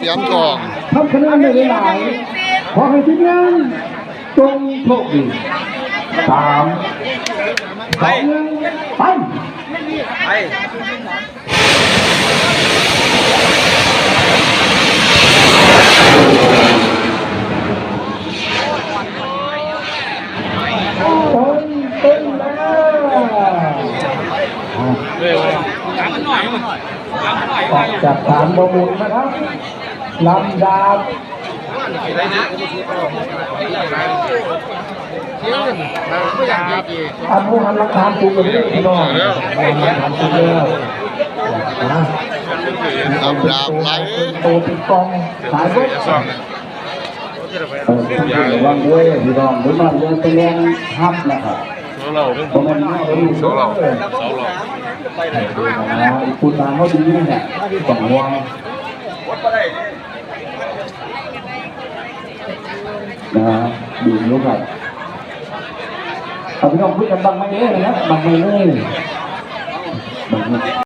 เสียมทองทำคะแนนได้หลายขอให้ทีมงานจงโชคดีสามสองหนึ่งไปต้นต้นแล้วออกจากฐานประมูลนะครับ ลำดาบอันผู้หันหลักฐานถูกกันเลยพี่น้องหักฐานถูกแล้วนะลำดาบไหลโตป็นกองขายไว้เออต้องระวังด้วยพี่น้องหรือว่าเรือไปแรงทับนะครับเราเป็นเราะมันไม่ได้รู้เราเสาเราคุณตาเขาดีเนี่ยต้องระวัง นะฮะดีลูกครับเอาพี่น้องพูดกันบ้างไหมเนี่ยนะบ้างไหมเนี่ยบ้างไหม